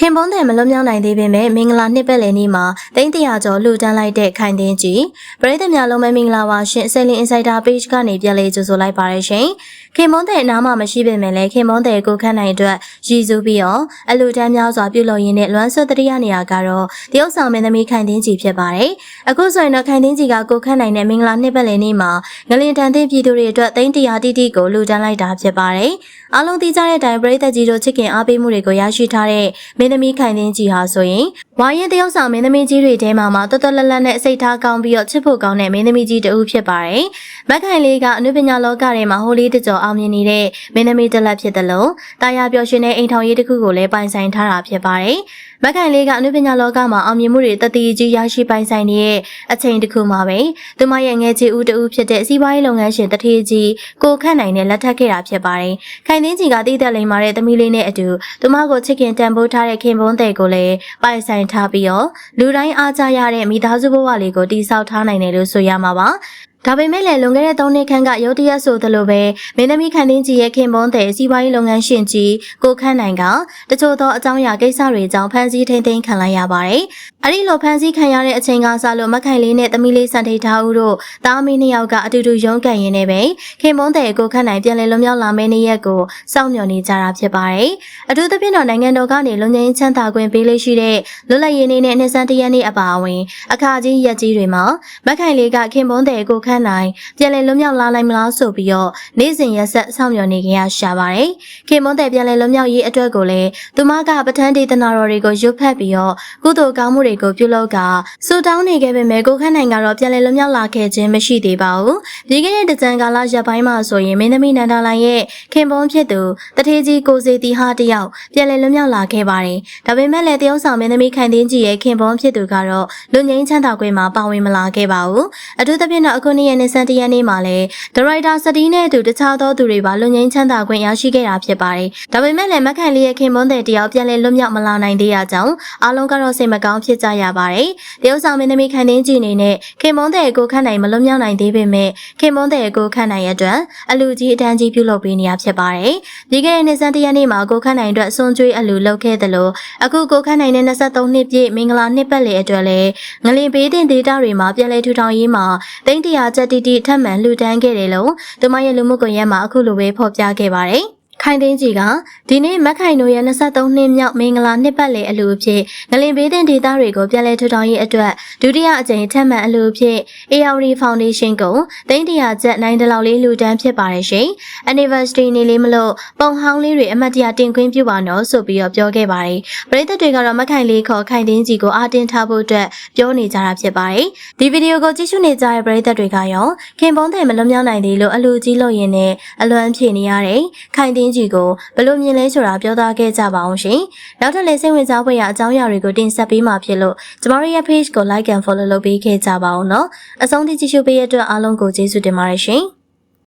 ခင်ပွန်းတယ်မလွတ်မြောက်နိုင်သေးပေမဲ့မင်္ဂလာနှစ်ပတ်လည်နေ့မှာတိန့်တရာကျော်လှူဒန်းလိုက်တဲ့ခိုင်တင်းကြီးပရိသတ်များလုံးပဲမင်္ဂလာပါရှင်ဆယ်လင် Insider Page ကနေပြန်လေးကြိုဆိုလိုက်ပါရရှင်ခင်ပွန်းတယ်အနားမှာမရှိပေမဲ့လည်းခင်ပွန်းတယ်ကိုခန့်နိုင်အတွက်ရည်စူးပြီးတော့အလှူဒန်းများစွာပြုလုပ်ရင်းနဲ့လွမ်းဆွတ်တရိယနေရာကတော့တရုတ်ဆောင်မင်းသမီးခိုင်တင်းကြီးဖြစ်ပါတယ်အခုဆိုရင်တော့ခိုင်တင်းကြီးကကိုခန့်နိုင်တဲ့မင်္ဂလာနှစ်ပတ်လည်နေ့မှာငလင်တန်တဲ့ပြည်သူတွေအတွက်တိန့်တရာတိတိကိုလှူဒန်းလိုက်တာဖြစ်ပါတယ်အားလုံးသိကြတဲ့အတိုင်းပရိသတ်ကြီးတို့ချစ်ခင်အားပေးမှုတွေကိုရရှိထားတဲ့မင်းသမီးခိုင်တင်းကြီးဟာဆိုရင် ဝါရင်တယောက်ဆောင်မင်းသမီးကြီးတွေထဲမှာမှတော်တော်လတ်လတ်နဲ့စိတ်ထားကောင်းပြီးတော့ချစ်ဖို့ကောင်းတဲ့မင်းသမီးကြီးတစ်ဦးဖြစ်ပါတယ်။မက်ခိုင်လေးကအနုပညာလောကထဲမှာဟိုလေးတကြောအောင်မြင်နေတဲ့မင်းသမီးတစ်လက်ဖြစ်တယ်လို့တာယာပျော်ရွှင်တဲ့အိမ်ထောင်ရေးတစ်ခုကိုလည်းပိုင်ဆိုင်ထားတာဖြစ်ပါတယ်။မက်ခိုင်လေးကအနုပညာလောကမှာအောင်မြင်မှုတွေတတိကြီးရရှိပိုင်ဆိုင်နေတဲ့အချိန်တစ်ခုမှာပဲသူမရဲ့ငယ်ချစ်ဦးတဦးဖြစ်တဲ့စီးပွားရေးလုပ်ငန်းရှင်တထေးကြီးကိုခန့်နိုင်နဲ့လက်ထပ်ခဲ့တာဖြစ်ပါတယ်။ခိုင်သိန်းကြီးကတည်သက်လိမ့်မာတဲ့သမီးလေးနဲ့အတူသူမကိုချစ်ခင်တန်ဖိုးထားတဲ့ခင်ပွန်းတဲ့ကိုလည်းပိုင်ဆိုင်ထားပြီးတော့လူတိုင်းအားကြရတဲ့မိသားစုဘဝလေးကိုတည်ဆောက်ထားနိုင်တယ်လို့ဆိုရမှာပါဒါပေမဲ့လည်းလွန်ခဲ့တဲ့3နှစ်ခန့်ကရုတ်တရက်ဆိုသလိုပဲမင်းသမီးခန့်တင်းကြီးရဲ့ခင်ပွန်းတဲ့စီးပွားရေးလုပ်ငန်းရှင်ကြီးကိုခန့်နိုင်ကတချို့သောအကြောင်းအရာကိစ္စတွေကြောင့်ဖမ်းဆီးထိန်သိမ်းခံလိုက်ရပါတယ်။အဲ့ဒီလိုဖမ်းဆီးခံရတဲ့အချိန်ကစလို့မခိုင်လေးနဲ့သမီးလေးစံထိတ်ထားဦးတို့တားမီးနှစ်ယောက်ကအတူတူရုန်းကန်ရင်းနဲ့ပဲခင်ပွန်းတဲ့ကိုခန့်နိုင်ပြန်လည်လွန်မြောက်လာမယ့်နေ့ရက်ကိုစောင့်မျှော်နေကြတာဖြစ်ပါတယ်။အထူးသဖြင့်တော့နိုင်ငံတော်ကနေလွန်ငင်းချမ်းသာခွင့်ပေးလေးရှိတဲ့လွတ်လပ်ရေးနေ့နဲ့နှစ်ဆန်းတရက်နေ့အပါအဝင်အခါကြီးရက်ကြီးတွေမှာမခိုင်လေးကခင်ပွန်းတဲ့ကိုခန့်နိုင်ပြန်လည်လွတ်မြောက်လာနိုင်မလားဆိုပြီးတော့နေ့စဉ်ရက်ဆက်စောင့်မျှော်နေကြရရှာပါတယ်။ခင်မွန်းတဲ့ပြန်လည်လွတ်မြောက်ရေးအတွက်ကိုလည်းသူမကပဋ္ဌာန်းဒေသနာတော်တွေကိုရွတ်ဖတ်ပြီးတော့ကုသိုလ်ကောင်းမှုတွေကိုပြုလုပ်ကစူတောင်းနေခဲ့ပေမဲ့ကိုခန့်နိုင်ကတော့ပြန်လည်လွတ်မြောက်လာခဲ့ခြင်းမရှိသေးပါဘူး။ဒီကနေ့တကြံကာလရက်ပိုင်းမှာဆိုရင်မင်းသမီးနန္ဒာလိုင်ရဲ့ခင်ပွန်းဖြစ်သူတထေးကြီးကိုစေတီဟာတယောက်ပြန်လည်လွတ်မြောက်လာခဲ့ပါတယ်။ဒါပေမဲ့လည်းတရုတ်ဆောင်မင်းသမီးခိုင်သိန်းကြီးရဲ့ခင်ပွန်းဖြစ်သူကတော့လူငင်းချမ်းသာခွင့်မှာပါဝင်မလာခဲ့ပါဘူး။အထူးသဖြင့်တော့အခုနေ့ရက်နေ့စံတရက်နေ့မှာလည်းဒရိုက်တာစတီးနဲ့အတူတခြားသောသူတွေပါလွန်ငင်းချမ်းသာခွင့်ရရှိခဲ့တာဖြစ်ပါတယ်။ဒါပေမဲ့လည်းမခိုင်လေးရဲ့ခင်ပွန်းတဲ့တယောက်ပြန်လည်လွတ်မြောက်မလာနိုင်သေးရကြောင်းအားလုံးကတော့စိတ်မကောင်းဖြစ်ကြရပါတယ်။တရုတ်ဆောင်မင်းသမီးခိုင်သိန်းကြီးအနေနဲ့ခင်ပွန်းတဲ့ကိုခန့်နိုင်မလွတ်မြောက်နိုင်သေးပေမဲ့ခင်ပွန်းတဲ့ကိုခန့်နိုင်ရအတွက်အလူကြီးအတန်းကြီးပြုလုပ်ပေးနေရဖြစ်ပါတယ်။ဒီကနေ့နေ့စံတရက်နေ့မှာကိုခန့်နိုင်အတွက်စွန်ကျွေးအလူလုပ်ခဲ့တယ်လို့အခုကိုခန့်နိုင်တဲ့23နှစ်ပြည့်မင်္ဂလာနှစ်ပတ်လည်အတွက်လည်းငလင်ဘေးတင်ဒေတာတွေမှာပြန်လည်ထူထောင်ရေးမှာတိန့်တရာချက်တီတီထပ်မံလှူဒန်းခဲ့တယ်လို့သူမရဲ့လူမှုကွန်ရက်မှာအခုလိုပဲဖော်ပြခဲ့ပါတယ်။ ခိုင်သိန်းကြီးကဒီနေ့မက်ခိုင်တို့ရဲ့23နှစ်မြောက်မင်္ဂလာနှစ်ပတ်လည်အလူအဖြစ်ငလင်ဘေးတင်ဒေသတွေကိုပြန်လည်ထူထောင်ရေးအတွက်ဒုတိယအကြိမ်ထပ်မံအလူအဖြစ် ARD Foundation ကိုတိန့်တရာကျပ်နိုင်တလောက်လေးလူတန်းဖြစ်ပါတယ်ရှင်။ Anniversary နေ့လေးမလို့ပုံဟောင်းလေးတွေအမတ်တရတင်ခွင့်ပြုပါနော်ဆိုပြီးတော့ပြောခဲ့ပါတယ်။ပရိသတ်တွေကတော့မက်ခိုင်လေးခေါ်ခိုင်သိန်းကြီးကိုအားတင်ထားဖို့အတွက်ပြောနေကြတာဖြစ်ပါတယ်။ဒီဗီဒီယိုကိုကြည့်ရှုနေကြတဲ့ပရိသတ်တွေကရောခင်ပွန်းတယ်မလွန်မြောက်နိုင်သေးလို့အလူကြီးလို့ရင်နဲ့အလွမ်းဖြေနေရတယ်။ခိုင်သိန်းကြီးကိုဘယ်လိုမြင်လဲဆိုတာပြောသားခဲ့ကြပါအောင်ရှင်။နောက်ထပ်လည်းစိတ်ဝင်စားဖွယ်ရာအကြောင်းအရာတွေကိုတင်ဆက်ပေးမှာဖြစ်လို့ကျမတို့ရဲ့ page ကို like and follow လုပ်ပေးခဲ့ကြပါအောင်နော်။အဆုံးထိကြည့်ရှုပေးရတဲ့အတွက်အားလုံးကိုကျေးဇူးတင်ပါတယ်ရှင်။